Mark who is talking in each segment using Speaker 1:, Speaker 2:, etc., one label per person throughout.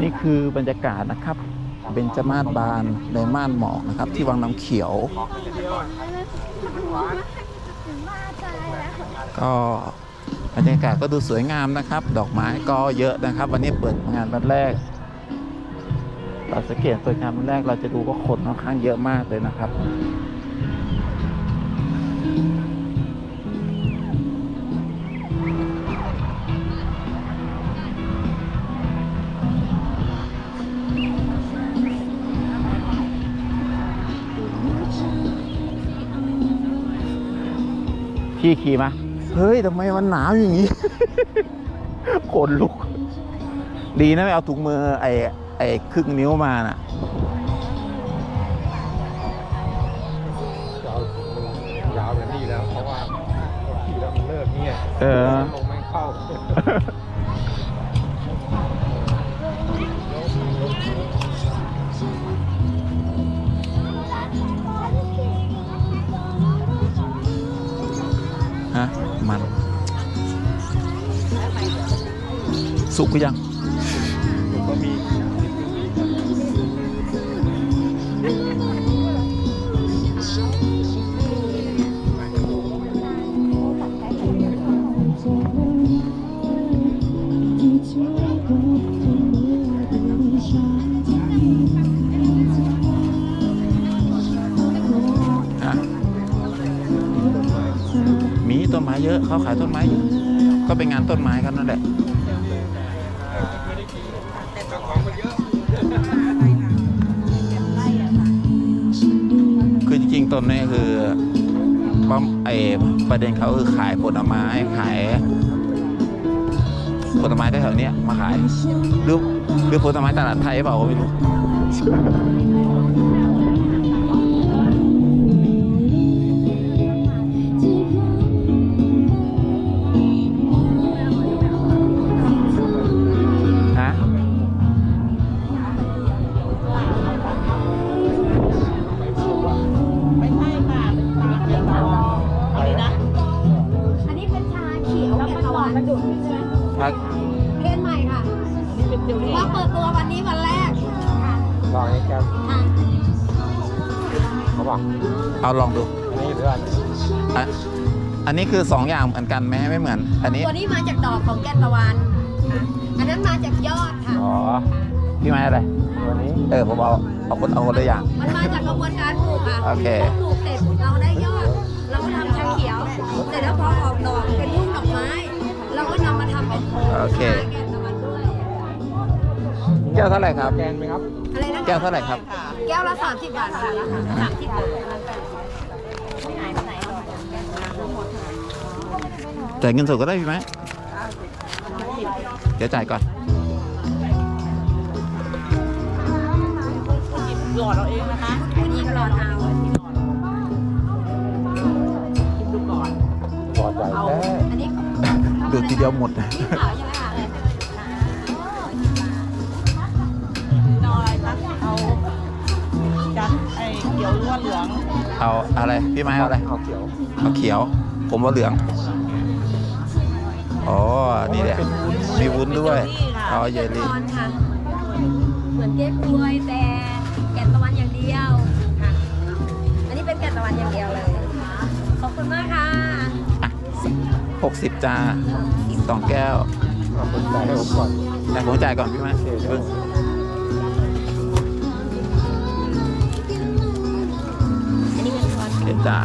Speaker 1: นี่คือบรรยากาศนะครับเบญจมาศบานในม่านหมอกนะครับ ที่วังน้ำเขียว ก็บรรยากาศก็ดูสวยงามนะครับ ดอกไม้ก็เยอะนะครับ วันนี้เปิดงานวันแรกเราสังเกตเปิดงานวันแรกเราจะดูว่าคนค่อนข้างเยอะมากเลยนะครับ พี่ขี่มา เฮ้ยทำไมมันหนาวอย่างนี้ ขนลุก ดีนะไม่เอาถุงมือไอ้ไอ้ครึ่งนิ้วมาน่ะ
Speaker 2: ยาวยาวแบบนี้แล้วเพราะว่าขี่แล้วมันเลิกเนี่ย
Speaker 1: เออ
Speaker 2: ลงไม่เข้า
Speaker 1: สุกหรือยัง
Speaker 2: ผมก็มี
Speaker 1: มีต้นไม้เยอะเขาขายต้นไม้เยอะก็เป็นงานต้นไม้กันนั่นแหละ จริงต้นนี้คือป้อมไอประเด็นเขาคือขายผลไม้ขายผลไม้แถวๆเนี้ยมาขายหรือหรือผลไม้ตลาดไทยเปล่าก็ไม่รู้
Speaker 3: เอา
Speaker 2: ลอง
Speaker 1: ดู
Speaker 2: อันนี้หรืออัน
Speaker 1: อะอันนี้คือสองอย่างเหมือนกันไหมไม่เหมือน อันนี้
Speaker 4: ตัวนี้มาจากดอกของแกะตะวันค่ะอันนั้นมาจากยอดค่ะ
Speaker 1: อ๋อพี่ไม้อะไร
Speaker 2: ตัวนี้
Speaker 1: เออผมเอาเอาคนเอาคนละอย่าง
Speaker 4: มันมาจากกระบวนการปลูกค่ะ
Speaker 1: โอเค
Speaker 4: พปลูกเสร็จเราได้ยอด เราก็ทำชาเขียวเสร็จแล้วพอออกดอกเป็นลูกดอกไม้ เราก็นำมาทำเป็น
Speaker 1: โอเค
Speaker 4: ชาแกะตะวันด้วย
Speaker 1: แก้วเท่าไหร่ครับ
Speaker 2: แกนไหมครับ
Speaker 4: อะไรนะ
Speaker 1: แก้วเท่าไหร่ครับ
Speaker 4: แก้วละสามสิบบาทค่ะสามสิบบาท
Speaker 1: จ่ายเงินสดก็ได้พี่ไหมเดี๋ยวจ่ายก่อน
Speaker 3: หลอดเราเองนะคะ
Speaker 4: ผู้หญิงรอเอา
Speaker 3: คิดดูก่อน
Speaker 2: หลอดใหญ่แท้
Speaker 4: อันนี้
Speaker 1: ดูทีเดียวหมด
Speaker 4: นี่ขาวใช่
Speaker 3: ขียวหรือว่าเหลือง
Speaker 1: เอาอะไรพี่ไม้เอาอะไร
Speaker 2: เอาเขียว
Speaker 1: เอาเขียว ผมเอาเหลืองอ๋อนี่แหละมีวุ้นด้วยอ๋อเยลลี่
Speaker 4: ตอนค่ะเหมือนเก๊กฮวยแต่แกะตะวันอย่างเดียวค่ะอันนี้เป็นแกะตะวันอย่างเดียวเลยขอบคุณมากค่ะ
Speaker 1: อะหกสิบจาสองแก้ว
Speaker 2: เอาคนจ่ายให้ผมก่อน
Speaker 1: แต่ผมจ่ายก่อนพี่ไหมเจ้า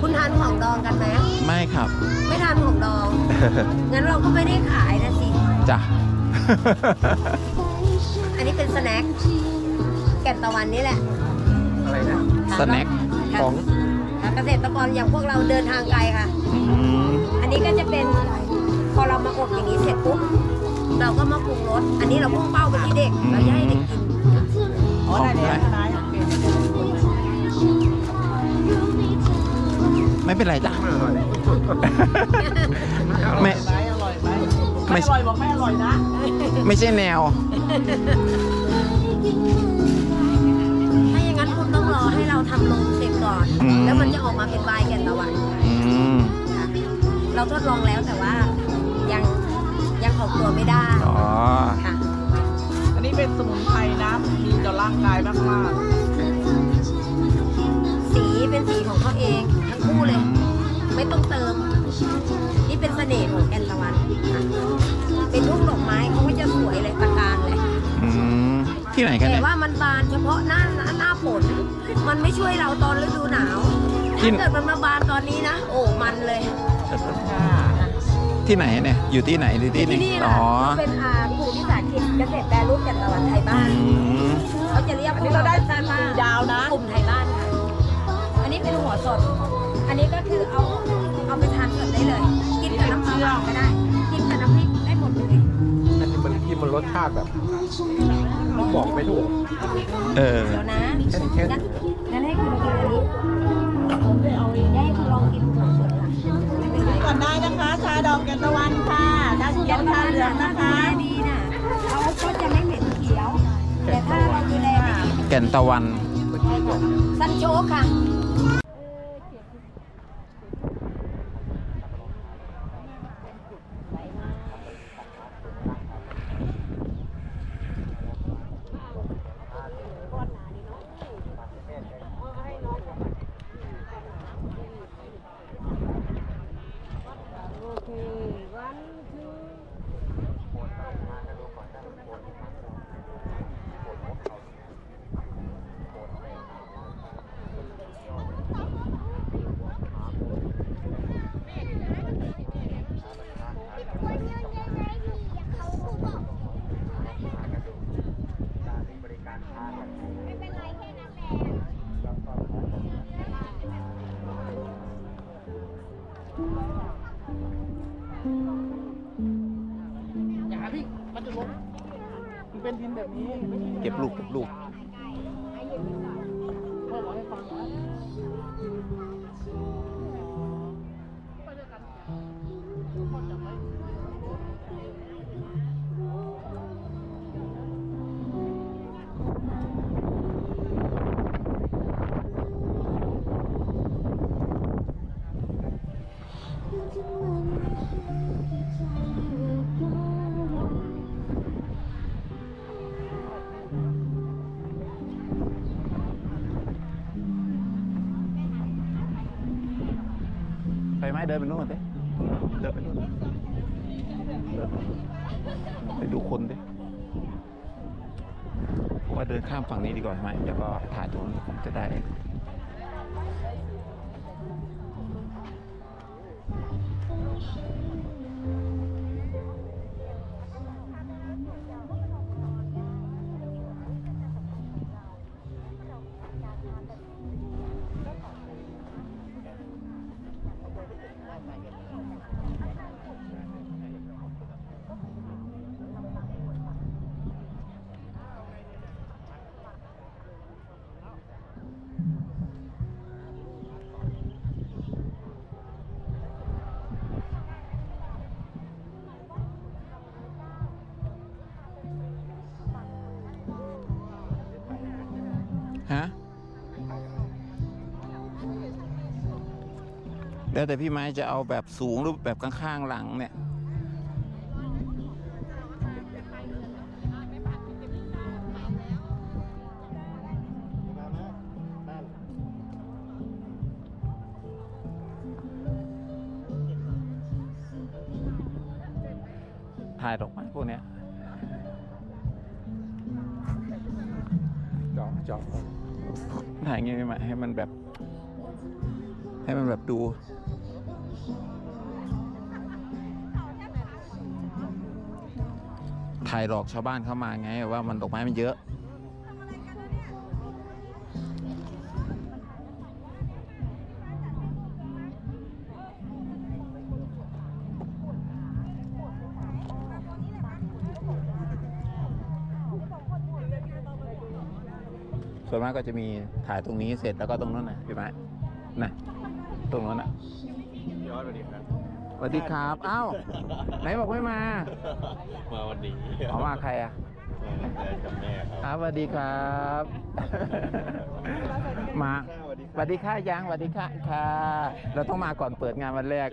Speaker 4: คุณทานของดองกันไหม
Speaker 1: ไม่ครับ
Speaker 4: ไม่ทานของดอง งั้นเราก็ไม่ได้ขายนะสิ
Speaker 1: จ้ะ
Speaker 4: อันนี้เป็นสแน็คแกะตะวันนี่แหละ
Speaker 2: อะไรนะ
Speaker 1: สแน็ค
Speaker 4: ค่ะ
Speaker 2: ของ
Speaker 4: ค่ะเกษตรกรอย่างพวกเราเดินทางไกลค่ะ
Speaker 1: อืม
Speaker 4: อั นนี้ก็จะเป็นพอเรามาอบอย่างนี้เสร็จปุ๊บเราก็มาปรุงรสอันนี้เราพุ่งเป้าไปที่เด็กเราจะให้เด็กกิน
Speaker 3: อ๋อได้เลยได้โอเค
Speaker 1: ไม่เป็นไรจ้ะ
Speaker 2: ไม่อร่อย
Speaker 1: ไม่
Speaker 3: ไหมอร่อยไหม
Speaker 1: ไม่
Speaker 3: ไม่อร่อยบอกไม่อร่อยนะ
Speaker 1: ไม่ใช่แนว
Speaker 4: ถ้าอย่างนั้นคุณต้องรอให้เราทำลงเสร็จก่อน
Speaker 1: อืม
Speaker 4: แล้วมันจะออกมาเป็นไวน์แก่นตะวัน
Speaker 1: อืม
Speaker 4: ค่ะ เราทดลองแล้วแต่ว่ายังยังออกตัวไม่ได้
Speaker 1: อ๋อ
Speaker 4: ค่ะ
Speaker 3: อันนี้เป็นสมุนไพรนะมีต่อร่างกายมาก
Speaker 4: สีเป็นสีของเขาเองทั้งคู่เลย ไม่ต้องเติม นี่เป็นเสน่ห์ของแก่นตะวันค่ะเป็นรูปดอกไม้เขาก็จะสวยเลยตะการเลย
Speaker 1: อืม ที่ไหนกัน
Speaker 4: แต่
Speaker 1: เนี่ย
Speaker 4: ว่ามันบานเฉพาะหน้าหน้าฝนมันไม่ช่วยเราตอนฤดูหนาว
Speaker 1: กิ
Speaker 4: ถ้าน เกิดมันมาบานตอนนี้นะ โอ้ มันเลย
Speaker 3: ๆค่ะ
Speaker 1: ที่ไหนเนี่ย อยู่ที่ไหนหรือที่
Speaker 4: ที่นี่แหละ
Speaker 1: อ๋อ
Speaker 4: เป็นอากลุ่มวิสาหกิจเกษตรแปรรูปแก่นตะวันไทยบ้าน
Speaker 1: อืม
Speaker 4: เขาจะเรียก
Speaker 3: อันนี้เราได้
Speaker 4: สั้นๆว่า
Speaker 3: สี่ดาวนะ
Speaker 4: กลุ่มไทยบ้านค่ะอันนี้เป็นหัวสด อันนี้ก็คือเอาเอาไปทานสดได้เลย กินกับน้ำปลาเปล่าก็ได้ กินกับน้ำพริกได้หมดเลย
Speaker 2: อันนี้มันที่มันรสชาติแบบบอกไม่ถูก
Speaker 1: เออ
Speaker 4: เดี๋ยวนะ
Speaker 2: เช่นเช่น
Speaker 4: งั้นงั้นให้คุณกินอันนี้ได้ให้คุณลองกินสดๆค่ะ
Speaker 3: ด้นะคะชาดอกแก่นตะวันค่ะชาเขียวชาเหลืองนะคะ
Speaker 4: ดีน่ะเขาก็จะไม่เหม็นเขียว แต่ถ้าเราดูแลไม่ดี
Speaker 1: แก่นตะวัน
Speaker 4: สันโชคค่ะ
Speaker 3: เป็นดินแบบนี้
Speaker 1: เก็บลูกเก็บลูก เดินไปนู่นสิเดินไปนู่นเดินไปดูคนดิว่าเดินข้ามฝั่งนี้ดีกว่าไหมแล้วก็ถ่ายตรงนี้ผมจะได้ ฮะแล้วแต่พี่ไม้จะเอาแบบสูงหรือแบบข้างๆหลังเนี่ยถ่ายดอกไม้พวกเนี้ย
Speaker 2: จอกจอก
Speaker 1: ถ่ายเงี้ยมาให้มันแบบ ให้มันแบบดูถ่ายหลอกชาวบ้านเข้ามาไงว่ามันดอกไม้มันเยอะ ส่วนมากก็จะมีถ่ายตรงนี้เสร็จแล้วก็ตรงนั้นนะพี่ไม้นะตรงนั้นนะ
Speaker 2: ย้อนไปดิครับ
Speaker 1: สวัสดีครับอ้าวไหนบอกไม่มา
Speaker 2: มาวันนี้
Speaker 1: เอามาใครอะ
Speaker 2: กับแม่เขา
Speaker 1: ครับสวัสดีครับมาสวัสดีค่ะยังสวัสดีค่ะค่ะ เราต้องมาก่อนเปิดงานวันแรก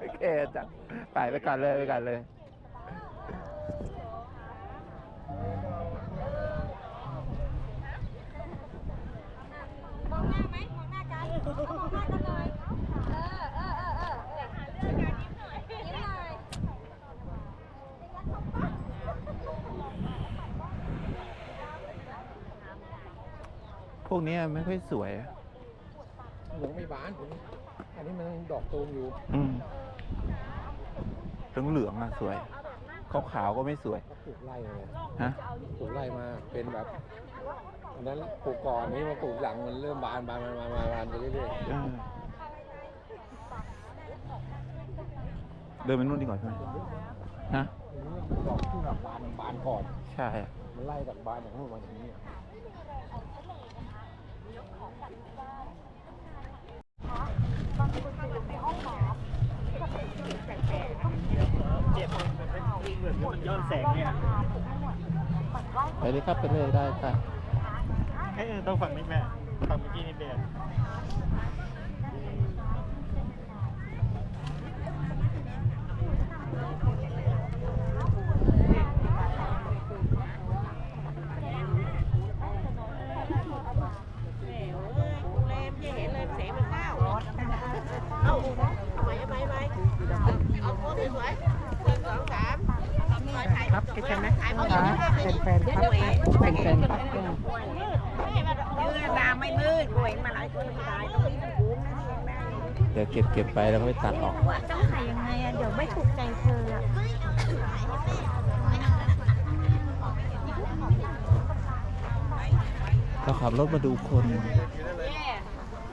Speaker 1: โอเคจ้ะไปไปก่อนเลยไปก่อนเลย
Speaker 4: มองหน้าไหมมองหน้ากันมองหน้ากันเลย เออเออเออเออหาเรื่องกันยิ้มหน่อยยิ้มหน่อย
Speaker 1: พ วกนี้ไม่ค่อยสวย
Speaker 2: หลวงไม่บานผมอันนี้มันดอกตูมอยู่
Speaker 1: อืมเหลืองเหลืองๆอะสวยขาวขาวๆก็ไม่สวย
Speaker 2: เขาปลูกไร่เลย
Speaker 1: ฮะ
Speaker 2: ปลูกไร่มาเป็นแบบอันนั้นปลูกก่อนนี้มาปลูกหลังมันเริ่มบานบานบานบานบานบานไปเรื่อย
Speaker 1: เออเดินไปนู่นดีกว่าใช่ไหมฮะ
Speaker 2: ๆดอกที่แบบบานบานก่อน
Speaker 1: ใช่
Speaker 2: มันไล่จากบานอย่างนู้นมาอย่างนี้อะ
Speaker 5: ย้อนแสงเนี่ย
Speaker 1: ไปเลยครับไปเลยได้ค่ะ
Speaker 5: เอ้ยต้องฝั่งนี้แม่ฝั่งเมื่อกี้นี่เบียด
Speaker 3: เดี๋ย
Speaker 1: วเก็บเก็บไปแล้วก็ไปตัดออก
Speaker 6: ว่าต้องถ่ายยังไงอะเดี๋ยวไม่ถูกใจเธออะ
Speaker 1: เราขับรถมาดูคน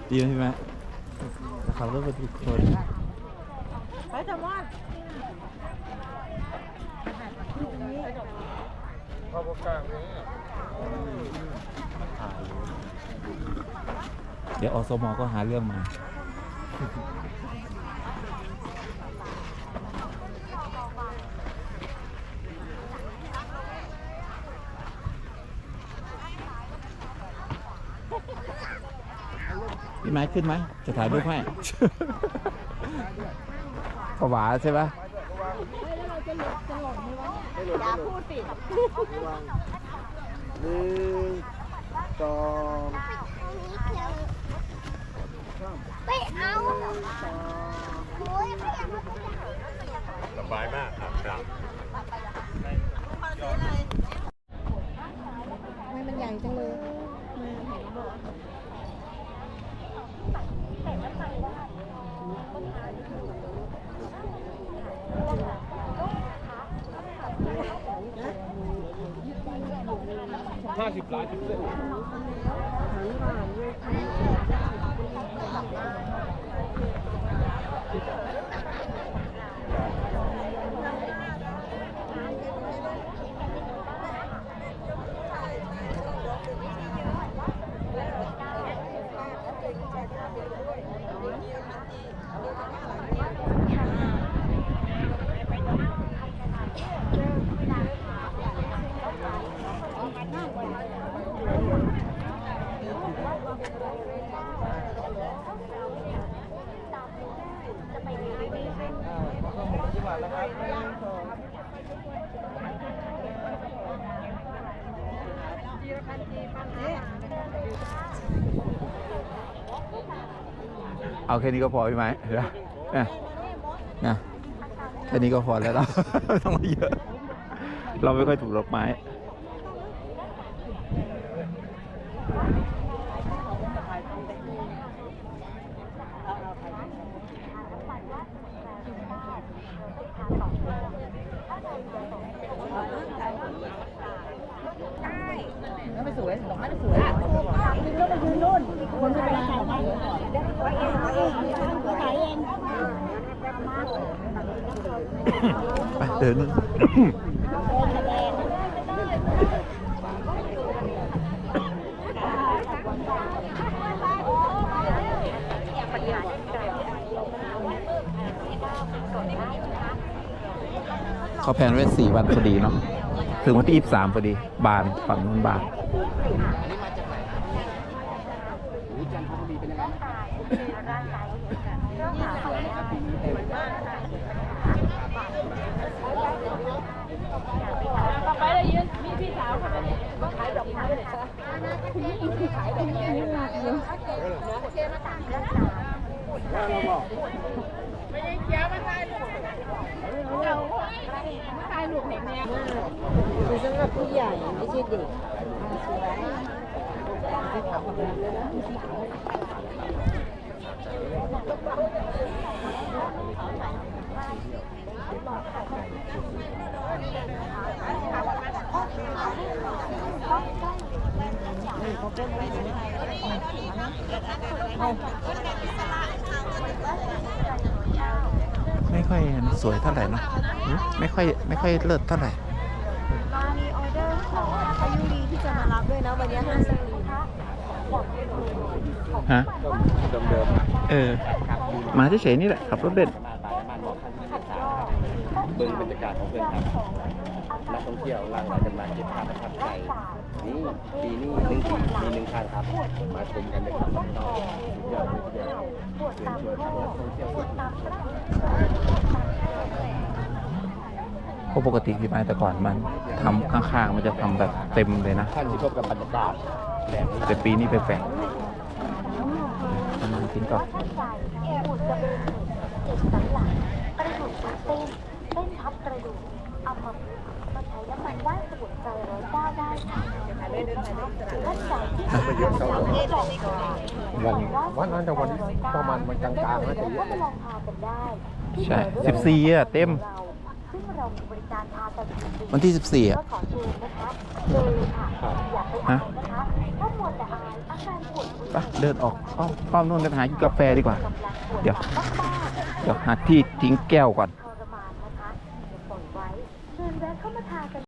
Speaker 1: ดีไหมพี่แม่เราขับรถมาดูคน
Speaker 3: ไปทำว่า
Speaker 2: เข้าพวกกลางนี้
Speaker 1: เดี๋ยวอสมก็หาเรื่องมา พี่ไม้ขึ้นไหม จะถ่ายรูปให้ ผวาใช่ปะ
Speaker 3: อย่าพูดสิ
Speaker 2: หนึ่งสอง
Speaker 6: ไปเอาโอ้ยไม่อยากมา
Speaker 2: สบายมากครับครับ
Speaker 6: ไม่มันใหญ่จังเลย
Speaker 2: ห้าสิบล้านจุดเลย
Speaker 1: เอาแค่นี้ก็พอพี่ไหมเดี๋ยวนะนะแค่นี้ก็พอแล้วเรา ไม่ต้องมาเยอะ เราไม่ค่อยถูกดอกไม้
Speaker 3: สวยดอกไม้ไม่สวยอะยืนแล้วไปยืนนู่น คนไม่เป็นไรถ่ายเองเองเอง
Speaker 1: ไปเดินนู่นเขาแพนไว้สี่วันพอดีเนาะถึงวันที่ยี่สามพอดี บานฝั่งนู้นบาน
Speaker 4: คือสำหรับผู้ใหญ่ไม่ใช่เด็ก
Speaker 1: ไม่ค่อยสวยเท่าไหร่นะไม่ค่อยไม่ค่อยเลิศเท่าไหร่
Speaker 6: มามีออเดอร์ของพายุรีที่จะมารับด้วยนะวันนี้ห้าสิบ
Speaker 1: ฮะ
Speaker 2: ก็เดิมๆนะ
Speaker 1: เออมาเฉยๆนี่แหละขับรถเล่น
Speaker 7: เบื้องบรรยากาศของเพื่อนครับนักท่องเที่ยวหลั่งไหลกันมาเก็บภาพประทับใจนี่ปีนี้หนึ่งปีมีหนึ่งครั้งครับ มาชมกันเลยครับสุดยอดเลยทีเดียวเชิญชวนทั้งนักท่องเที่ยวทุกท่าน
Speaker 1: เพราะปกติพี่ไม้แต่ก่อนมันทำข้างๆมันจะทำแบบเต็มเลยนะ
Speaker 7: ท่านที่พบกับบรรยากาศ แต่
Speaker 1: ปีนี้ไปแปลกมันกินก่อน
Speaker 6: ปูดกระเบนเจ็บสันหลังกระดูกทับเส้นเส้นทับกระดูกเอามามาใช้น้ำมันว่านสมุนไพรร้อยเก้าได้ค่ะรักษาที่
Speaker 2: ไม่เยอะเท่าไหร่
Speaker 1: วัน
Speaker 2: วันนั้นแต่วันนี้ประมาณมันกลางๆน่าจะเยอะ
Speaker 1: ใช่สิบสี่อะเต็มวันที่สิบสี่อะ
Speaker 6: ก็ขอเชิญนะ ไป
Speaker 1: เดินออกอ้อมอ้อมนู่นไปหากินกาแฟดีกว่า เดี๋ยว เดี๋ยวหาที่ทิ้งแก้วก่อ
Speaker 6: น